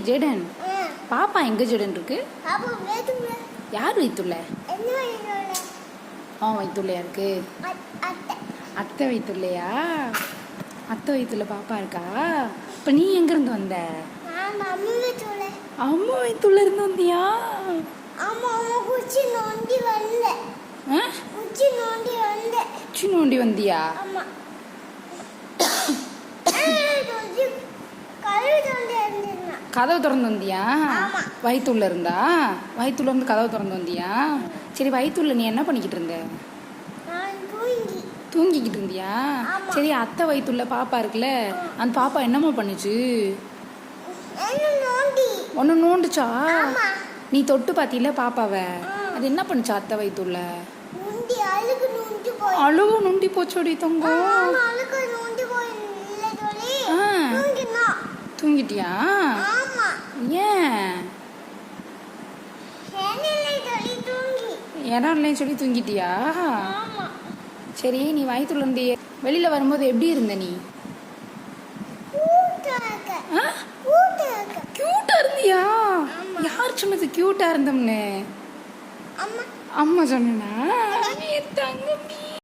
ஜெடன். பாப்பா எங்க ஜெடன் இருக்கு? யார் வைத்துள்ள? அவன் வைத்துள்ளையா இருக்கு? அத்தை. வைத்துள்ளையா? அத்தை வைத்துள்ள பாப்பா இருக்கா? இப்போ நீ எங்க இருந்து வந்த அம்மா வைத்துள்ள. இருந்து வந்தியா? அம்மா அம்மா குச்சி நோண்டி வந்த. ஆ? குச்சி நோண்டி வந்த. உச்சி நோண்டி வந்தியா? கதவு திறந்து வந்தியா. வயிற்றுள்ள இருந்தா? வயிற்றுல இருந்து கதவு திறந்து வந்தியா? சரி வயிற்றுள்ள நீ என்ன பண்ணிக்கிட்டு இருந்த? தூங்கிக்கிட்டு இருந்தியா. சரி அத்தை வயிற்றுள்ள பாப்பா இருக்குல்ல அந்த பாப்பா என்னம்மா பண்ணுச்சு? ஒன்று நோண்டுச்சா? நீ தொட்டு பார்த்தில பாப்பாவை? அது என்ன பண்ணுச்சா அத்தை வயிற்றுள்ள அழுகு நோண்டி போய். அழுவு நொண்டி போச்சோடி தங்கம் தூங்கிட்டியா? இடம் இல்லைன்னு சொல்லி தூங்கிட்டியா? சரி நீ வயிற்றுல இருந்து வெளியில வரும்போது எப்படி இருந்த நீ? கியூட்டா இருந்தியா. யார் சொன்னது கியூட்டா இருந்தோம்னு? அம்மா. அம்மா சொன்னா தங்கமி.